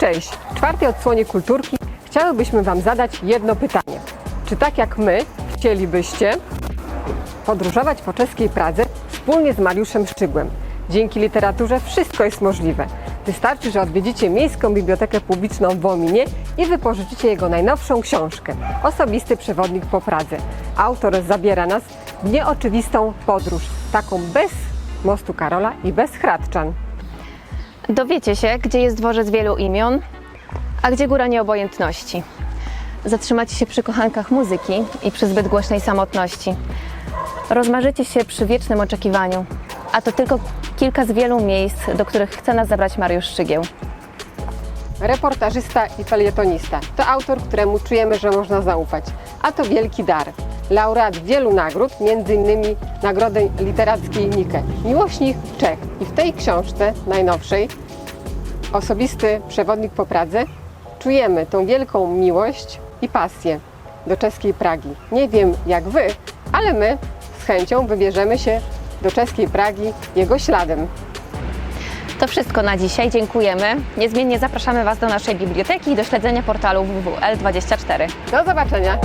Cześć! W czwartej odsłonie kulturki chciałybyśmy Wam zadać jedno pytanie. Czy tak jak my chcielibyście podróżować po czeskiej Pradze wspólnie z Mariuszem Szczygłem? Dzięki literaturze wszystko jest możliwe. Wystarczy, że odwiedzicie Miejską Bibliotekę Publiczną w Wominie i wypożyczycie jego najnowszą książkę Osobisty przewodnik po Pradze. Autor zabiera nas w nieoczywistą podróż, taką bez mostu Karola i bez Hradczan. Dowiecie się, gdzie jest dworzec wielu imion, a gdzie góra nieobojętności. Zatrzymacie się przy kochankach muzyki i przy zbyt głośnej samotności. Rozmarzycie się przy wiecznym oczekiwaniu, a to tylko kilka z wielu miejsc, do których chce nas zabrać Mariusz Szczygieł. Reportażysta i felietonista. To autor, któremu czujemy, że można zaufać. A to wielki dar. Laureat wielu nagród, m.in. Nagrody Literackiej Nike. Miłośnik Czech. I w tej książce najnowszej, Osobisty przewodnik po Pradze, czujemy tą wielką miłość i pasję do czeskiej Pragi. Nie wiem jak Wy, ale my z chęcią wybierzemy się do czeskiej Pragi jego śladem. To wszystko na dzisiaj. Dziękujemy. Niezmiennie zapraszamy Was do naszej biblioteki i do śledzenia portalu www.l24. Do zobaczenia!